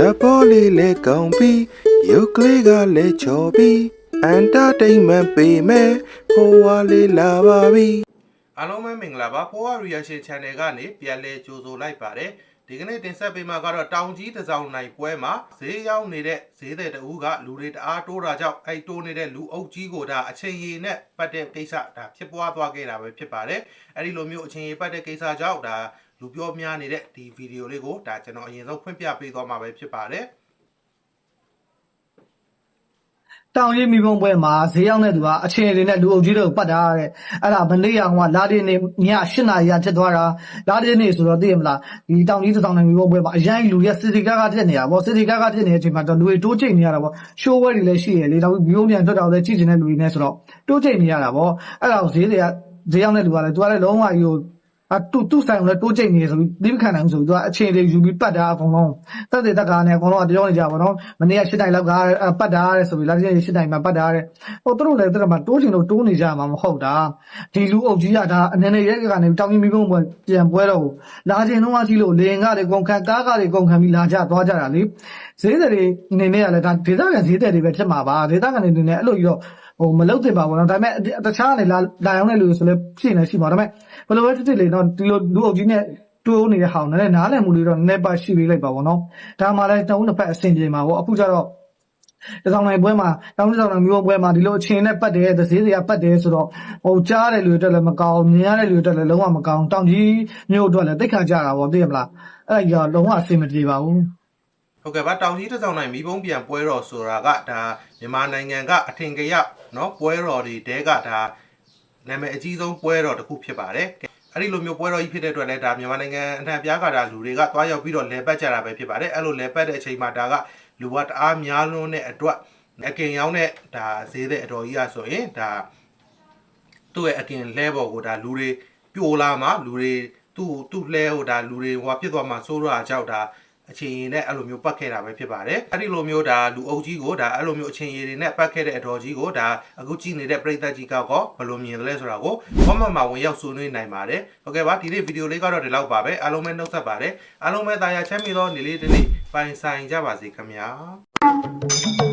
ဇပေါ်လေးလဲကောင်းပြီးရုပ်ကလေးကလည်းချော်ပြီးအန်တာတိန်မန်ပေးမယ်ဖိုးဝါလေးလာပါပြီအားလုံးပဲမင်္ဂလာပါဖိုးဝါ reaction channel ကနေပြန်လဲကြိုဆိုလိုက်ပါတယ်ဒီကနေ့တင်ဆက်ပေးမှာကတော့တောင်ကြီးတစ်စောင်းနိုင်ပွဲမှာဈေးရောက်နေတဲ့ဈေးတဲ့တူကလူတွေတအားတိုးတာကြောင့်အဲ့တိုးနေတဲ့လူအုပ်ကြီးကိုဒါအချိန်ရည်နဲ့ပတ်တဲ့ကိစ္စဒါဖြစ်ပွားသွားခဲ့တာပဲဖြစ်ပါတယ်အဲ့ဒီလိုမျိုးအချိန်ရည်ပတ်တဲ့ကိစ္စကြောင့်ဒါ လူပြောများနေတဲ့ဒီဗီဒီယိုလေးကိုဒါကျွန်တော်အရင်ဆုံးဖွင့်ပြပေးသွားမှာပဲဖြစ်ပါတယ်တောင်ရီမိဘုံပွဲမှာဈေးရောက်တဲ့သူကအချင်းတွေနဲ့လူအုပ်ကြီးတွေကိုပတ်တာတဲ့အဲ့ဒါမနေ့ကဟိုကလာတဲ့နေ့ည8နာရီရဖြစ်သွားတာလာတဲ့နေ့ဆိုတော့သိရမလားဒီတောင်ကြီးတောင်နယ်မိဘုံပွဲမှာအရင်လူရက်စစ်စစ်ကားကားဖြစ်နေတာဗောစစ်စစ်ကားကားဖြစ်နေတဲ့အချိန်မှာတော့လူတွေတိုးချိန်နေရတာဗောရှိုးဝဲတွေလည်းရှိရလေတောင်မိဘုံပြန်ထွက်တော့လည်းကြည့်ချင်တဲ့လူတွေနဲ့ဆိုတော့တိုးချိန်နေရတာဗောအဲ့ဒါကိုဈေးတွေကဈေးရောက်တဲ့လူကလည်းသူကလည်းလုံးဝကြီးကို အတူတူဆိုင်လည်းတိုးချိန်နေဆိုပြီးဒီမခံနိုင်ဘူးဆိုပြီးသူကအချိန်တွေယူပြီးပတ်တာအကုန်လုံးတက်တဲ့တက်ကားနဲ့အကုန်လုံးအပြောနေကြပါတော့မနေ့က၈တိုင်လောက်ကပတ်တာတဲ့ဆိုပြီးလာတဲ့၈တိုင်မှာပတ်တာတဲ့ဟိုသူတို့လည်းသူတို့မှာတိုးချိန်လို့တိုးနေကြမှာမဟုတ်တာဒီလူအုပ်ကြီးကဒါအနေနဲ့ရဲကနေတောင်းကြီးမိဘုံပွဲပြန်ပွဲတော့လာချိန်တော့အကြီးလို့လေရင်ကတွေကုန်ခံကားကားတွေကုန်ခံပြီးလာကြသွားကြတာလေဈေးတွေအနေနဲ့ကလည်းဒါဒေသခံဈေးတွေပဲဖြစ်မှာပါဒေသခံတွေအနေနဲ့အဲ့လိုကြီးတော့ ဟိုမလုတ်တင်ပါဘူးနော်ဒါပေမဲ့တခြားကနေလာလာရောက်တဲ့လူဆိုလည်းဖြစ်နေရှိပါဒါပေမဲ့ဘယ်လိုပဲဖြစ်ဖြစ်လေတော့ဒီလိုလူအုပ်ကြီးနဲ့တိုးနေတဲ့ဟောင်းနဲ့နားလည်မှုလေးတော့နည်းပါရှိပေးလိုက်ပါဘောနော်ဒါမှလည်းတုံးတစ်ဖက်အဆင်ပြေမှာပေါ့အခုကျတော့တဆောင်နိုင်ပွဲမှာတောင်းတဆောင်နိုင်မျိုးပွဲမှာဒီလိုအချင်းနဲ့ပတ်တယ်သစေးစရာပတ်တယ်ဆိုတော့ဟိုကြားတယ်လူတွေတက်လည်းမကောင်းမြင်ရတဲ့လူတွေတက်လည်းလုံးဝမကောင်းတောင်ကြီးမျိုးအတွက်လည်းတိတ်ခါကြတာပေါ့သိရမလားအဲ့ဒါကြီးတော့လုံးဝအဆင်မပြေပါဘူး ဟုတ်ကဲ့ပါတောင်ကြီးတစ်စောင်းနိုင်မိဘုံပြန်ပွဲတော်ဆိုတာကဒါမြန်မာနိုင်ငံကအထင်ကရเนาะပွဲတော်တွေတဲကဒါနာမည်အကြီးဆုံးပွဲတော်တစ်ခုဖြစ်ပါတယ်အဲ့ဒီလိုမျိုးပွဲတော်ကြီးဖြစ်တဲ့အတွက်လည်းဒါမြန်မာနိုင်ငံအနှံ့ပြားကဒါလူတွေကသွားရောက်ပြီးတော့လဲပတ်ကြတာပဲဖြစ်ပါတယ်အဲ့လိုလဲပတ်တဲ့အချိန်မှာဒါကလူကတအားများလွန်းတဲ့အတွက်အကင်ရောက်တဲ့ဒါဈေးတဲ့အတော်ကြီးอ่ะဆိုရင်ဒါသူ့ရဲ့အကင်လဲပေါ်ကိုဒါလူတွေပြိုလာမှာလူတွေသူ့သူ့လဲဟိုဒါလူတွေဟိုဖြစ်သွားမှာစိုးရတာကြောက်ဒါ အချင်းရည်နဲ့အဲ့လိုမျိုးပတ်ခဲ့တာပဲဖြစ်ပါတယ်အဲ့ဒီလိုမျိုးဒါလူအုပ်ကြီးကိုဒါအဲ့လိုမျိုးအချင်းရည်တွေနဲ့ပတ်ခဲ့တဲ့အတော်ကြီးကိုဒါအခုကြည့်နေတဲ့ပြည်သက်ကြီးကောဘယ်လိုမြင်လဲဆိုတာကို comment မှာဝင်ရောက်ဆွေးနွေးနိုင်ပါတယ်ဟုတ်ကဲ့ပါဒီနေ့ဗီဒီယိုလေးကတော့ဒီလောက်ပါပဲအားလုံးပဲနှုတ်ဆက်ပါတယ်အားလုံးပဲတာယာချမ်းမြေသောနေ့လေးတစ်နေ့ပိုင်ဆိုင်ကြပါစေခင်ဗျာ